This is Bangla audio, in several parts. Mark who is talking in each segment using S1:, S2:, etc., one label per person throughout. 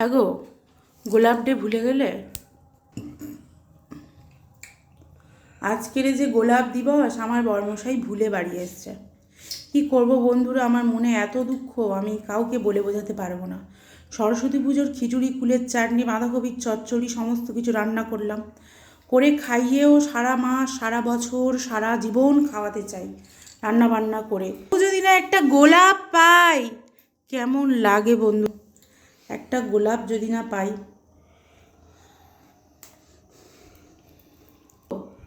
S1: গো গোলাপ ডে ভুলে গেলে? আজকের যে গোলাপ দিবস, আমার বর্মশাই ভুলে বাড়ি এসছে। কি করব বন্ধুরা, আমার মনে এত দুঃখ, আমি কাউকে বলে বোঝাতে পারব না। সরস্বতী পুজোর খিচুড়ি, কুলের চাটনি, বাঁধাকপির চচ্চড়ি, সমস্ত কিছু রান্না করলাম। করে খাইয়েও সারা মাস, সারা বছর, সারা জীবন খাওয়াতে চাই রান্না বান্না করে। যদি না একটা গোলাপ পাই। কেমন লাগে বন্ধু একটা গোলাপ যদি না পাই।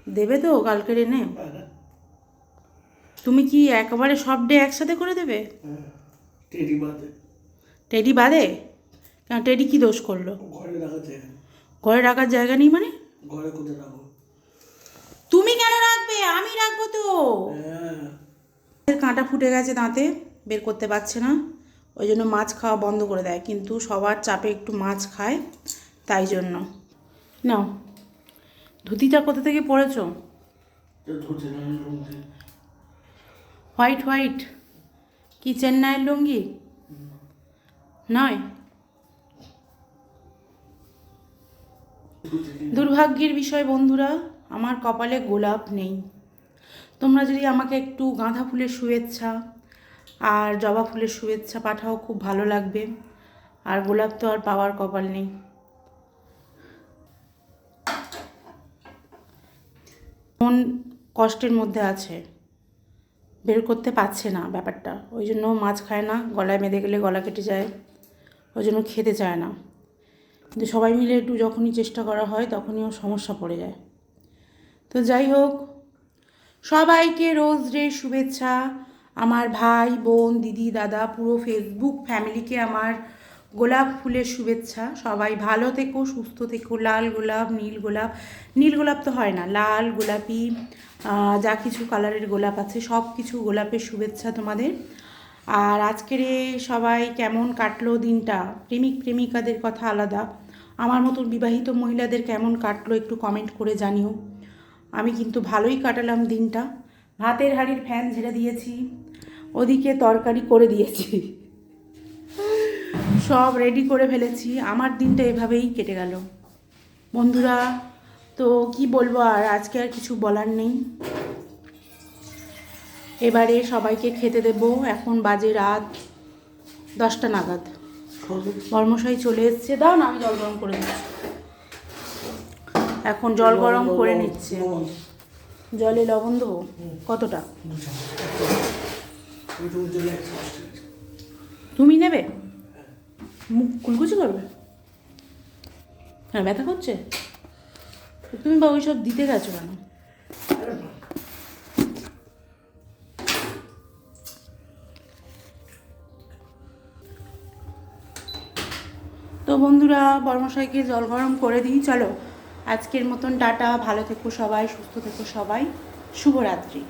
S1: দেবে তো কালকের এনে? তুমি কি একেবারে সব ডে একসাথে করে দেবে?
S2: টেডি বাদে।
S1: টেডি বাদে? কেন টেডি কি দোষ করল?
S2: ঘরে
S1: রাখার জায়গা নেই। মানে?
S2: ঘরে কোথায় রাখব?
S1: তুমি কেন রাখবে? আমি রাখব তো।
S2: হ্যাঁ।
S1: এর কাঁটা ফুটে গেছে দাঁতে বের করতে পারছে না। ওই জন্য মাছ খাওয়া বন্ধ করে দেয় কিন্তু সবার চাপে একটু মাছ খায় তাই জন্য। নাও। ধুতিটা কোথা থেকে পড়েছো হোয়াইট হোয়াইট কি চেন্নাইয়ের লুঙ্গি? নয়। দুর্ভাগ্যের বিষয় বন্ধুরা আমার কপালে গোলাপ নেই। তোমরা যদি আমাকে একটু গাঁদা ফুলের শুভেচ্ছা আর জবা ফুলের শুভেচ্ছা পাঠাও, খুব ভালো লাগবে। আর গোলাপ তো আর পাওয়ার কপাল নেই। মন কষ্টের মধ্যে আছে। বের করতে পারছে না ব্যাপারটা। ওই জন্য মাছ খায় না, গলায় বেঁধে গেলে গলা কেটে যায়। ওই জন্য খেতে চায় না। কিন্তু সবাই মিলে একটু যখনই চেষ্টা করা হয়, তখনই ও সমস্যা পড়ে যায়। তো যাই হোক, সবাইকে রোজ ডে শুভেচ্ছা। আমার ভাই, বোন, দিদি, দাদা, পুরো ফেসবুক ফ্যামিলিকে আমার গোলাপ ফুলের শুভেচ্ছা। সবাই ভালো থেকো, সুস্থ থেকো। লাল গোলাপ, নীল গোলাপ। নীল গোলাপ তো হয় না, লাল, গোলাপি যা কিছু কালারের গোলাপ আছে সব কিছু গোলাপের শুভেচ্ছা তোমাদের। আর আজকের সবাই কেমন কাটলো দিনটা? প্রেমিক, প্রেমিকাদের কথা আলাদা। আমার মতন বিবাহিত মহিলাদের কেমন কাটলো একটু কমেন্ট করে জানিও। আমি কিন্তু ভালোই কাটালাম দিনটা। ভাতের হাঁড়ির ফ্যান ঝেড়ে দিয়েছি ওদিকে তরকারি করে দিয়েছি। সব রেডি করে ফেলেছি আমার দিনটা এভাবেই কেটে গেল। বন্ধুরা তো কি বলব আর আজকে আর কিছু বলার নেই। এবারে সবাইকে খেতে দেবো এখন বাজে রাত দশটা নাগাদ। বর্মশাই চলে এসছে। দাও না আমি জল গরম করে দিচ্ছি এখন জল গরম করে নিচ্ছে। জলে লবণ দেবো? কতটা। তুমি নেবে? মুখ কুলকুচি করবে? হ্যাঁ ব্যথা করছে? তুমি বা ওইসব দিতে গেছো কেন? তো বন্ধুরা বর্মশাইকে জল গরম করে দিই চলো। আজকের মতন ডাটা ভালো থেকো সবাই সুস্থ থেকো সবাই শুভরাত্রি।